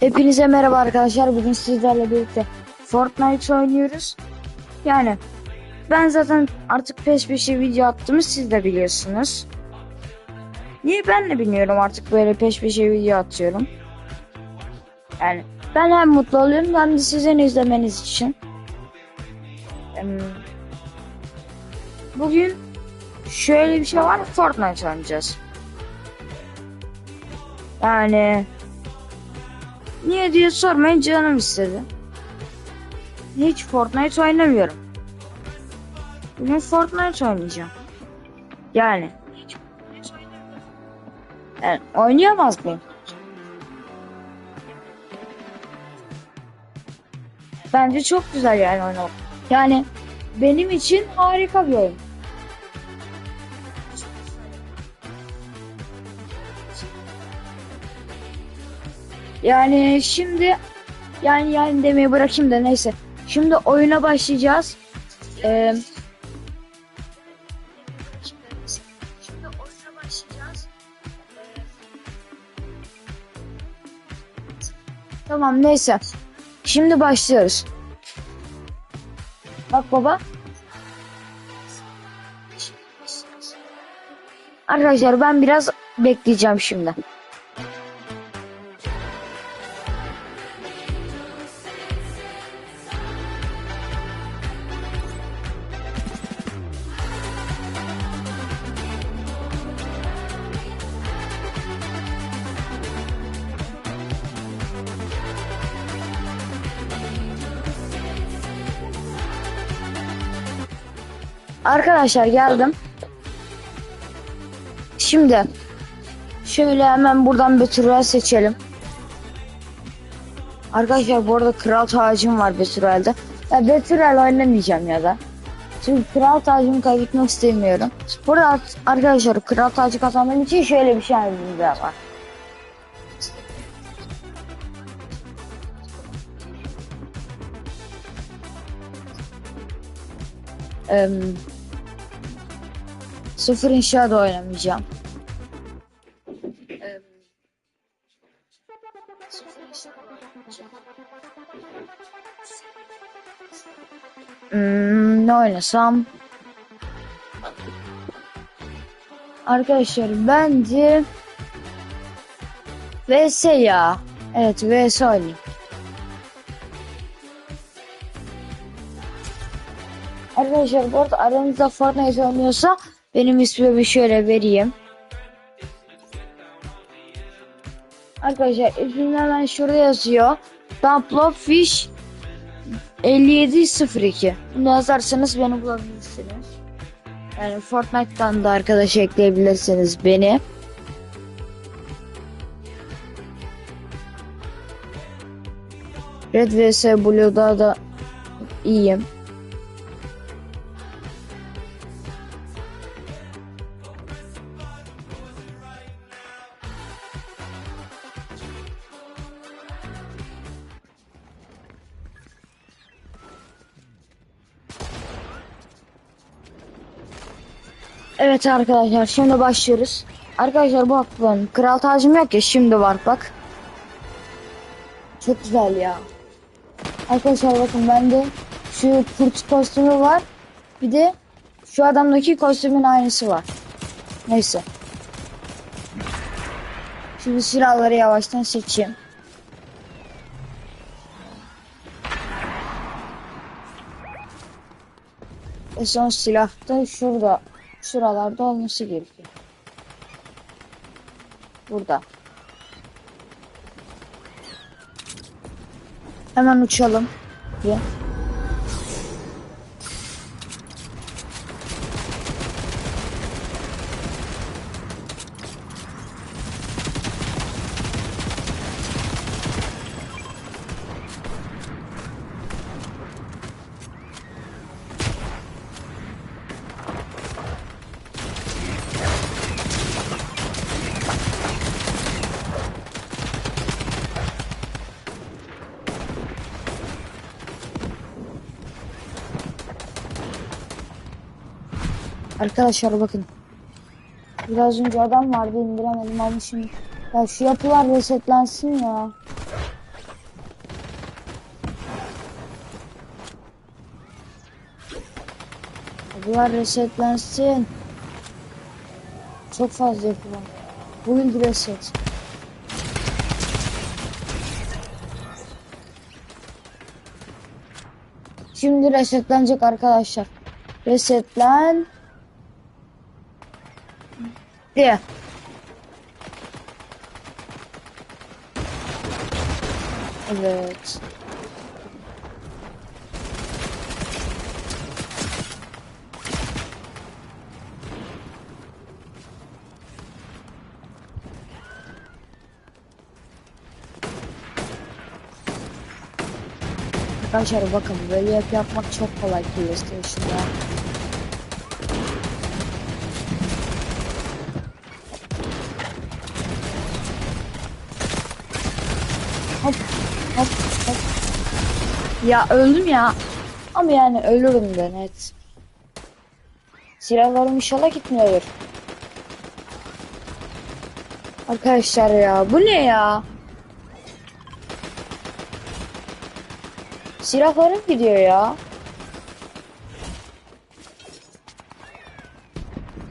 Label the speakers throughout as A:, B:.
A: Hepinize merhaba arkadaşlar. Bugün sizlerle birlikte Fortnite oynuyoruz. Yani ben zaten artık peş peşe video attığımı siz de biliyorsunuz. Niye ben de bilmiyorum artık böyle peş peşe video atıyorum. Yani ben hem mutlu oluyorum hem de sizin izlemeniz için. Bugün şöyle bir şey var Fortnite oynayacağız. Yani Niye diye sormayın canım istedi. Hiç Fortnite oynamıyorum. Bugün Fortnite oynayacağım. Yani. Yani oynayamaz mıyım? Bence çok güzel yani oynamak. Yani benim için harika bir oyun. Yani şimdi yani yani demeyi bırakayım da neyse. Şimdi oyuna başlayacağız. Ee, Tamam neyse. Şimdi başlıyoruz. Bak baba. Arkadaşlar ben biraz bekleyeceğim şimdi. Arkadaşlar geldim. Şimdi şöyle hemen buradan Betürel seçelim. Arkadaşlar bu arada kral tacım var Betürel'de. Ya Betürel oynamayacağım ya da. Çünkü kral tacımı kaybetmek istemiyorum. Burada ar- arkadaşlar kral tacı kazanmam için şöyle bir şey var. Em, sıfır inşa da oynamayacağım. Oynamayacağım. Hmm, ne oynasam? Arkadaşlar bence VS ya. Evet VS oynayayım. Arkadaşlar bu arada aranızda Fortnite oynuyorsa benim ismimi şöyle vereyim. Arkadaşlar ismim şurada yazıyor. Dumplopfish 5702. Bunu yazarsanız beni bulabilirsiniz. Yani Fortnite'tan da arkadaş ekleyebilirsiniz beni. Red vs Blue'da da iyiyim. Evet arkadaşlar şimdi başlıyoruz. Arkadaşlar bu benim kral tacım yok ya şimdi var bak. Çok güzel ya. Arkadaşlar bakın bende şu kurt kostümü var. Bir de şu adamdaki kostümün aynısı var. Neyse. Şimdi silahları yavaştan seçeyim. Ve son silah da şurada. Şuralarda olması gerekiyor. Burada. Hemen uçalım. Bir. Arkadaşlar bakın. Biraz önce adam vardı indiremedim almışım. Ya şu yapılar resetlensin ya. Yapılar resetlensin. Çok fazla yapı var. bugün Build reset. Şimdi resetlenecek arkadaşlar. Resetlen. Diye. Evet. Arkadaşlar bakın böyle yap yapmak çok kolay PlayStation'da. Hop hop hop. Ya öldüm ya. Ama yani ölürüm de net. Silahlarım inşallah gitmiyor. Arkadaşlar ya bu ne ya? Silahlarım gidiyor ya.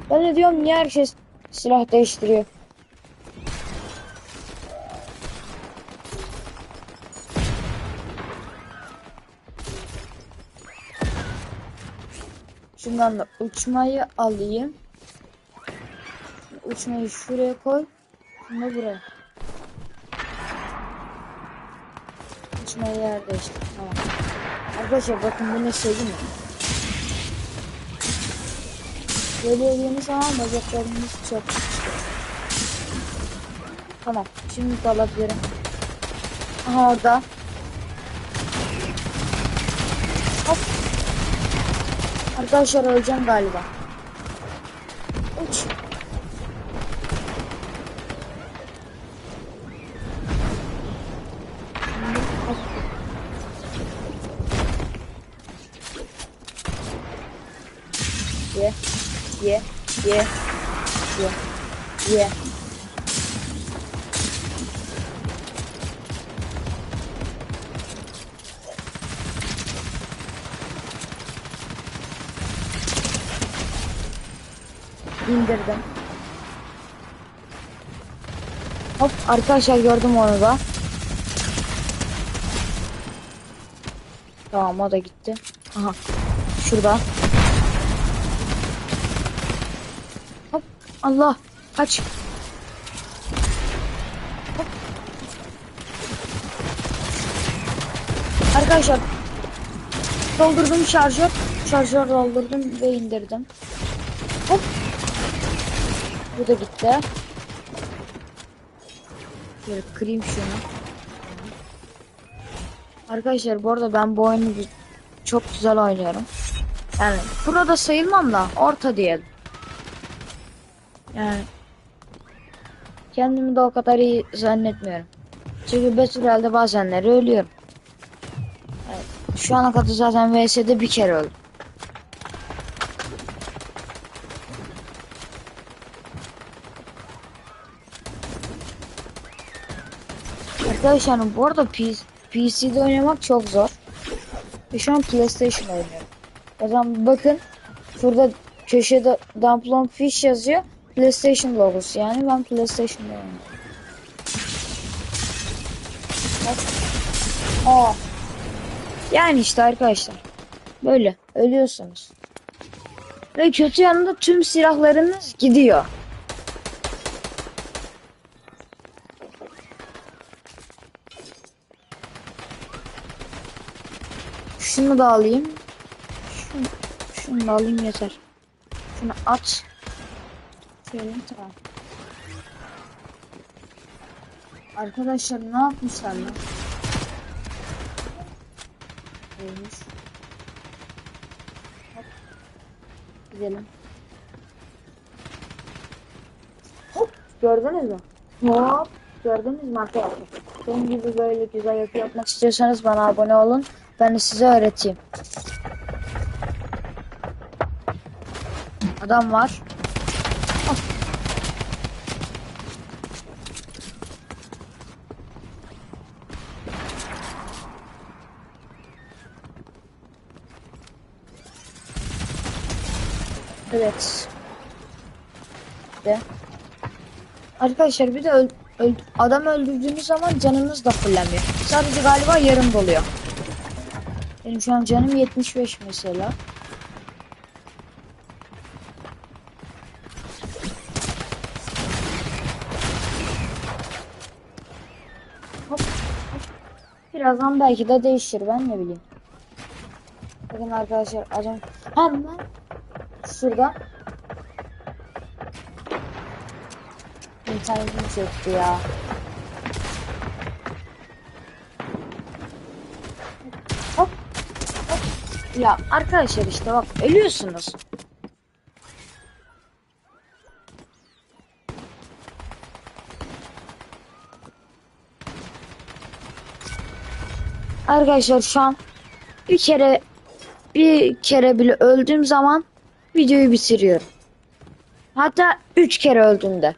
A: Ben de diyorum niye herkes silah değiştiriyor. Şundan da uçmayı alayım. Uçmayı şuraya koy. Şunu da buraya. Uçmayı yer değiştir. Tamam. Arkadaşlar bakın bu ne söyleyeyim mi? Böyle yediğiniz zaman bacaklarınız çok çıkıyor. Tamam. Şimdi de alabilirim. Aha orada. Arkadaşlar öleceğim galiba. Uç. Ye, ye, ye, ye, ye. İndirdim. Hop arkadaşlar gördüm onu da. Tamam o da gitti. Aha. Şurada. Hop. Allah. Kaç. Hop. Arkadaşlar. Doldurdum şarjör. Şarjör doldurdum ve indirdim. Bu da gitti. Şöyle kırayım şunu. Arkadaşlar bu arada ben bu oyunu çok güzel oynuyorum. Yani pro da sayılmam da orta diyelim. Yani kendimi de o kadar iyi zannetmiyorum. Çünkü Battle bazenleri ölüyorum. Evet, şu ana kadar zaten VS'de bir kere öldüm. Arkadaşlar bu arada PC, PC'de oynamak çok zor. Ve şu an PlayStation oynuyorum. O zaman bakın şurada köşede Dumplon Fish yazıyor. PlayStation logosu yani ben PlayStation'da oynuyorum. Aa. Yani işte arkadaşlar. Böyle ölüyorsunuz. Ve kötü yanında tüm silahlarınız gidiyor. Şunu da alayım. Şunu, şunu da alayım yeter. Şunu at. Şöyle tamam. Arkadaşlar ne yapmışlar lan? Neymiş? Hop. Gidelim. Hop. Gördünüz mü? Hop. Gördünüz mü arkadaşlar? Benim gibi böyle güzel yapı yapmak istiyorsanız bana abone olun. Ben de size öğreteyim. Adam var. Evet. De. Arkadaşlar bir de öl, öl- adam öldürdüğünüz zaman canınız da fullenmiyor. Sadece galiba yarım doluyor. Benim şu an canım 75 mesela. Hop. Birazdan belki de değişir ben ne bileyim. Bakın arkadaşlar adam hemen şurada İnternetim çöktü ya. Ya arkadaşlar işte bak ölüyorsunuz. Arkadaşlar şu an bir kere bir kere bile öldüğüm zaman videoyu bitiriyorum. Hatta üç kere öldüğümde.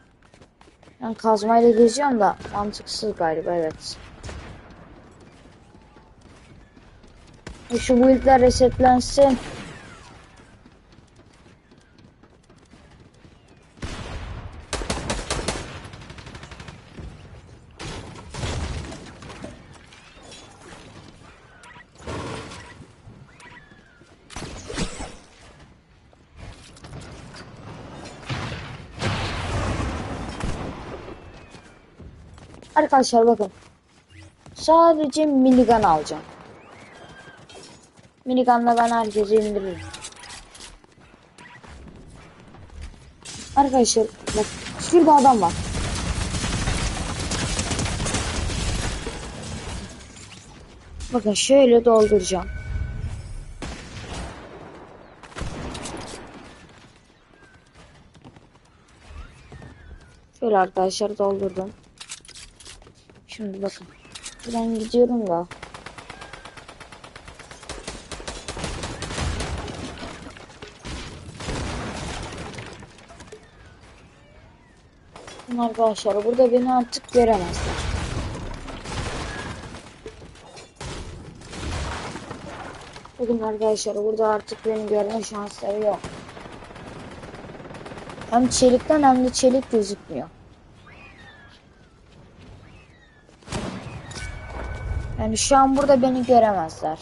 A: Ben kazmayla geziyorum da mantıksız galiba evet. Şu build'ler resetlensin. Arkadaşlar bakın. Sadece minigun alacağım. Minigunla ben herkesi indiririm. Arkadaşlar bak şurada adam var. Bakın şöyle dolduracağım. Şöyle arkadaşlar doldurdum. Şimdi bakın. Ben gidiyorum da. Bakın Arkadaşlar burada beni artık göremezler. Bakın arkadaşlar burada artık beni görme şansları yok. Hem çelikten hem de çelik gözükmüyor. Yani şu an burada beni göremezler.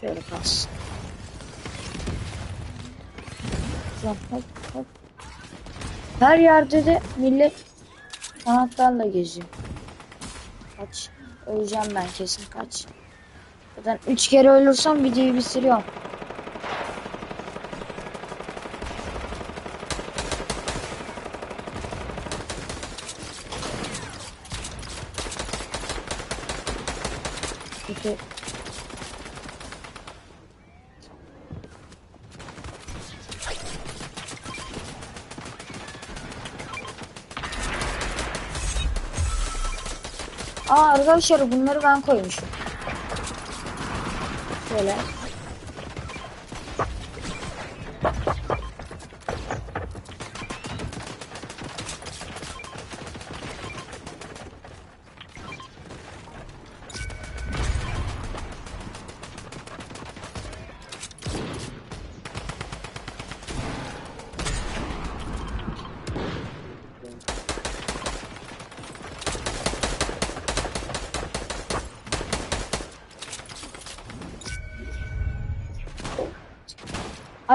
A: Şöyle pas. Hop hop hop. Her yerde de millet kanatlarla geziyor. Kaç. Öleceğim ben kesin kaç. Zaten 3 kere ölürsem videoyu bitiriyorum. Aa arkadaşlar bunları ben koymuşum. Şöyle.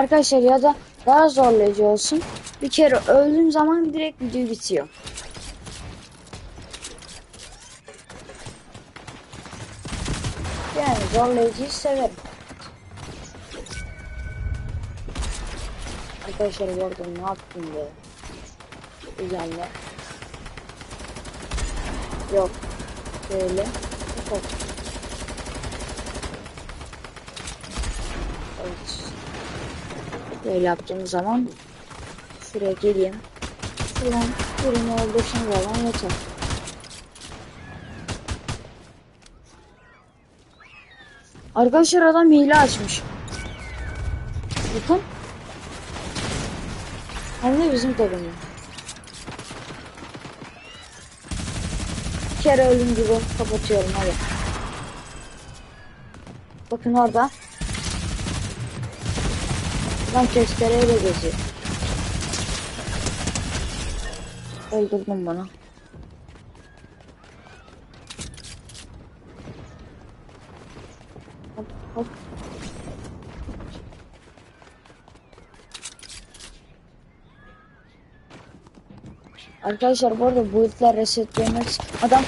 A: Arkadaşlar ya da daha zorlayıcı olsun. Bir kere öldüğüm zaman direkt video bitiyor. Yani zorlayıcıyı severim. Arkadaşlar bu ne yaptım be? Güzelle. Yok. Böyle. Yok. Evet. Böyle yaptığım zaman şuraya geleyim. Şuradan birini öldürsün zaman yeter. Arkadaşlar adam hile açmış. Bakın. Hem de bizim takımda. Bir kere ölüm gibi kapatıyorum hadi. bakın orada. Lan testereyle geziyor. Öldürdüm bunu. Hop hop. Arkadaşlar bu arada bu itler resetlemek adam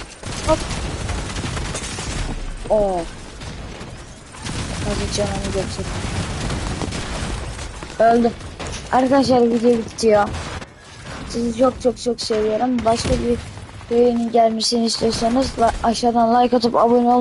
A: hop Oo. Hadi canımı götür. Öldü. Arkadaşlar video bitiyor. Sizi çok çok çok seviyorum. Başka bir videonun gelmesini istiyorsanız aşağıdan like atıp abone olmayı